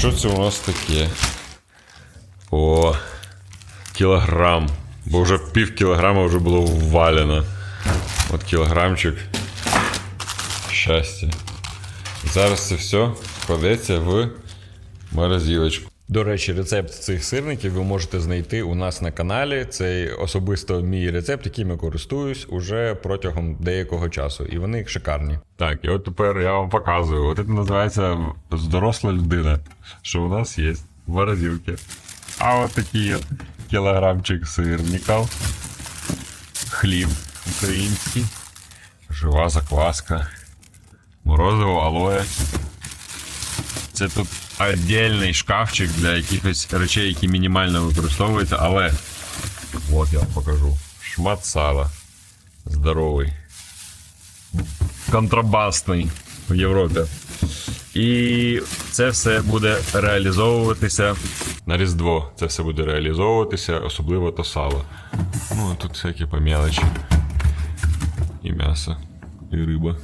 Що це у нас таке? О, кілограм. Бо вже пів кілограма вже було ввалено. От кілограмчик. Щастя. Зараз це все кладеться в морозилочку. До речі, рецепт цих сирників ви можете знайти у нас на каналі. Це особисто мій рецепт, яким я користуюсь уже протягом деякого часу. І вони шикарні. Так, і от тепер я вам показую. От це називається доросла людина, що у нас є в морозилці. А от от кілограмчик сирників. Хліб український. Жива закваска. Морозиво, алоє. Це тут віддільний шкафчик для якихось речей, які мінімально використовуються, але. От я вам покажу. Шмат сала. Здоровий. Контрабасний в Європі. І це все буде реалізовуватися на Різдво. Це все буде реалізовуватися, особливо то сало. Ну, а тут всякі по. І м'ясо, і риба.